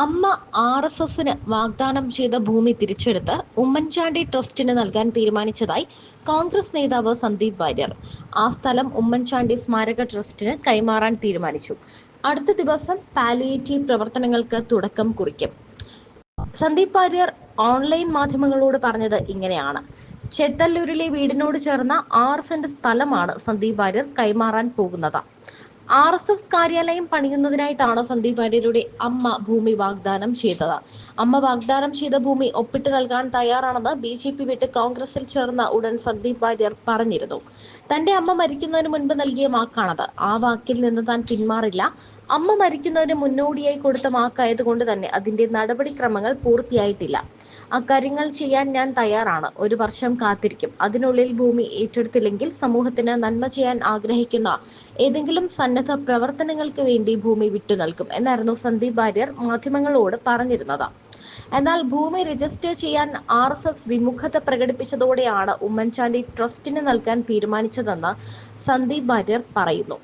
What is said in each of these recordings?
അമ്മ R S എസിന് വാഗ്ദാനം ചെയ്ത ഭൂമി തിരിച്ചെടുത്ത് ഉമ്മൻചാണ്ടി ട്രസ്റ്റിന് നൽകാൻ തീരുമാനിച്ചതായി കോൺഗ്രസ് നേതാവ് സന്ദീപ് വാര്യർ. ആ സ്ഥലം ഉമ്മൻചാണ്ടി സ്മാരക ട്രസ്റ്റിന് കൈമാറാൻ തീരുമാനിച്ചു. അടുത്ത ദിവസം പാലിയേറ്റീവ് പ്രവർത്തനങ്ങൾക്ക് തുടക്കം കുറിക്കും. സന്ദീപ് വാര്യർ ഓൺലൈൻ മാധ്യമങ്ങളോട് പറഞ്ഞത് ഇങ്ങനെയാണ്. ചെത്തല്ലൂരിലെ വീടിനോട് ചേർന്ന ആറ് സെന്റ് സ്ഥലമാണ് സന്ദീപ് വാര്യർ കൈമാറാൻ പോകുന്നത്. ആർ എസ് എസ് കാര്യാലയം പണിയുന്നതിനായിട്ടാണ് സന്ദീപ് വാര്യരുടെ അമ്മ ഭൂമി വാഗ്ദാനം ചെയ്തത്. അമ്മ വാഗ്ദാനം ചെയ്ത ഭൂമി ഒപ്പിട്ട് നൽകാൻ തയ്യാറാണെന്ന് ബി ജെ പി വിട്ട് കോൺഗ്രസിൽ ചേർന്ന ഉടൻ സന്ദീപ് വാര്യർ പറഞ്ഞിരുന്നു. തന്റെ അമ്മ മരിക്കുന്നതിന് മുൻപ് നൽകിയ വാക്കാണത്. ആ വാക്കിൽ നിന്ന് താൻ പിന്മാറില്ല. അമ്മ മരിക്കുന്നതിന് മുന്നോടിയായി കൊടുത്ത വാക്കായതുകൊണ്ട് തന്നെ അതിന്റെ നടപടിക്രമങ്ങൾ പൂർത്തിയായിട്ടില്ല. അക്കാര്യങ്ങൾ ചെയ്യാൻ ഞാൻ തയ്യാറാണ്. ഒരു വർഷം കാത്തിരിക്കും. അതിനുള്ളിൽ ഭൂമി ഏറ്റെടുത്തില്ലെങ്കിൽ സമൂഹത്തിന് നന്മ ചെയ്യാൻ ആഗ്രഹിക്കുന്ന ഏതെങ്കിലും സന്നദ്ധ പ്രവർത്തനങ്ങൾക്ക് വേണ്ടി ഭൂമി വിട്ടു നൽകും എന്നായിരുന്നു സന്ദീപ് വാര്യർ മാധ്യമങ്ങളോട് പറഞ്ഞിരുന്നത്. എന്നാൽ ഭൂമി രജിസ്റ്റർ ചെയ്യാൻ ആർ എസ് എസ് വിമുഖത പ്രകടിപ്പിച്ചതോടെയാണ് ഉമ്മൻചാണ്ടി ട്രസ്റ്റിന് നൽകാൻ തീരുമാനിച്ചതെന്ന് സന്ദീപ് വാര്യർ പറയുന്നു.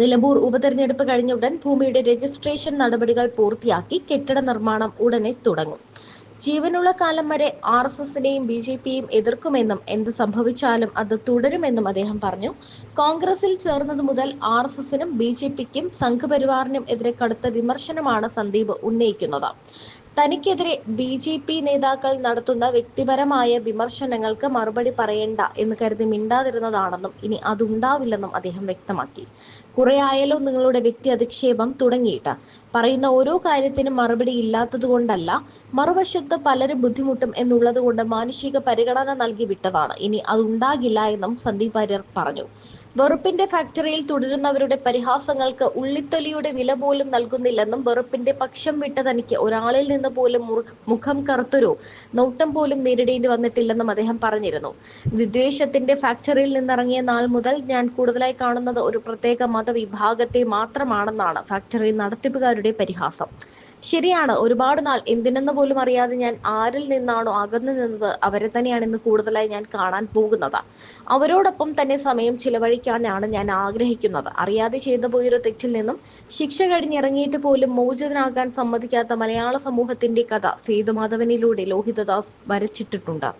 നിലമ്പൂർ ഉപതെരഞ്ഞെടുപ്പ് കഴിഞ്ഞ ഉടൻ ഭൂമിയുടെ രജിസ്ട്രേഷൻ നടപടികൾ പൂർത്തിയാക്കി കെട്ടിട നിർമ്മാണം ഉടനെ തുടങ്ങും. ജീവനുള്ള കാലം വരെ ആർ എസ് എസിനെയും ബി ജെ പിയും എതിർക്കുമെന്നും എന്ത് സംഭവിച്ചാലും അത് തുടരുമെന്നും അദ്ദേഹം പറഞ്ഞു. കോൺഗ്രസിൽ ചേർന്നത് മുതൽ ആർ എസ് എസിനും ബി ജെ പിക്കും സംഘപരിവാറിനും എതിരെ കടുത്ത വിമർശനമാണ് സന്ദീപ് ഉന്നയിക്കുന്നത്. തനിക്കെതിരെ ബി ജെ പി നേതാക്കൾ നടത്തുന്ന വ്യക്തിപരമായ വിമർശനങ്ങൾക്ക് മറുപടി പറയേണ്ട എന്ന് കരുതി മിണ്ടാതിരുന്നതാണെന്നും ഇനി അതുണ്ടാവില്ലെന്നും അദ്ദേഹം വ്യക്തമാക്കി. കുറെ ആയാലോ നിങ്ങളുടെ വ്യക്തി അധിക്ഷേപം തുടങ്ങിയിട്ട്. പറയുന്ന ഓരോ കാര്യത്തിനും മറുപടി ഇല്ലാത്തത് കൊണ്ടല്ല മറുവശത്ത് പലരും ബുദ്ധിമുട്ടും എന്നുള്ളത് കൊണ്ട് മാനുഷിക പരിഗണന നൽകി വിട്ടതാണ്. ഇനി അതുണ്ടാകില്ല എന്നും സന്ദീപ് വാര്യർ പറഞ്ഞു. വെറുപ്പിന്റെ ഫാക്ടറിയിൽ തുടരുന്നവരുടെ പരിഹാസങ്ങൾക്ക് ഉള്ളിത്തൊലിയുടെ വില പോലും നൽകുന്നില്ലെന്നും വെറുപ്പിന്റെ പക്ഷം വിട്ട തനിക്ക് ഒരാളിൽ നിന്ന് പോലും മുഖം കറുത്തൊരു നോട്ടം പോലും നേരിടേണ്ടി വന്നിട്ടില്ലെന്നും അദ്ദേഹം പറഞ്ഞിരുന്നു. വിദ്വേഷത്തിന്റെ ഫാക്ടറിയിൽ നിന്നിറങ്ങിയ നാൾ മുതൽ ഞാൻ കൂടുതലായി കാണുന്നത് ഒരു പ്രത്യേക മതവിഭാഗത്തെ മാത്രമാണെന്നാണ് ഫാക്ടറി നടത്തിപ്പുകാരുടെ പരിഹാസം. ശരിയാണ്. ഒരുപാട് നാൾ എന്തിനെന്ന് പോലും അറിയാതെ ഞാൻ ആരിൽ നിന്നാണോ അകന്നു നിന്നത് അവരെ തന്നെയാണ് ഇന്ന് കൂടുതലായി ഞാൻ കാണാൻ പോകുന്നത്. അവരോടൊപ്പം തന്നെ സമയം ചിലവഴിക്കാനാണ് ഞാൻ ആഗ്രഹിക്കുന്നത്. അറിയാതെ ചെയ്തു പോയൊരു തെറ്റിൽ നിന്നും ശിക്ഷ കഴിഞ്ഞിറങ്ങിയിട്ട് പോലും മോചിതനാകാൻ സമ്മതിക്കാത്ത മലയാള സമൂഹത്തിന്റെ കഥ സേതുമാധവനിലൂടെ ലോഹിതദാസ് വരച്ചിട്ടിട്ടുണ്ട്.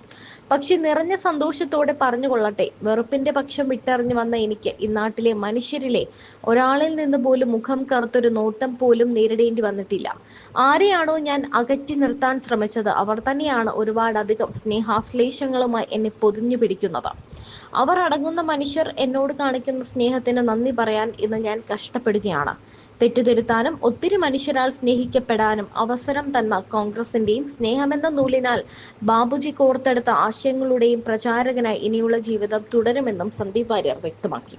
പക്ഷെ നിറഞ്ഞ സന്തോഷത്തോടെ പറഞ്ഞുകൊള്ളട്ടെ വെറുപ്പിന്റെ പക്ഷം വിട്ടറിഞ്ഞു വന്ന എനിക്ക് ഇന്നാട്ടിലെ മനുഷ്യരിലെ ഒരാളിൽ നിന്ന് പോലും മുഖം കറുത്തൊരു നോട്ടം പോലും നേരിടേണ്ടി വന്നിട്ടില്ല. ആരെയാണോ ഞാൻ അകറ്റി നിർത്താൻ ശ്രമിച്ചത് അവർ തന്നെയാണ് ഒരുപാടധികം സ്നേഹാശ്ലേഷങ്ങളുമായി എന്നെ പൊതിഞ്ഞു പിടിക്കുന്നത്. അവർ അടങ്ങുന്ന മനുഷ്യർ എന്നോട് കാണിക്കുന്ന സ്നേഹത്തിന് നന്ദി പറയാൻ ഇന്ന് ഞാൻ കഷ്ടപ്പെടുകയാണ്. തെറ്റുതിരുത്താനും ഒത്തിരി മനുഷ്യരാൽ സ്നേഹിക്കപ്പെടാനും അവസരം തന്ന കോൺഗ്രസിന്റെയും സ്നേഹമെന്ന നൂലിനാൽ ബാബുജി കോർത്തെടുത്ത ആശയങ്ങളുടെയും പ്രചാരകനായി ഇനിയുള്ള ജീവിതം തുടരുമെന്നും സന്ദീപ് വാര്യർ വ്യക്തമാക്കി.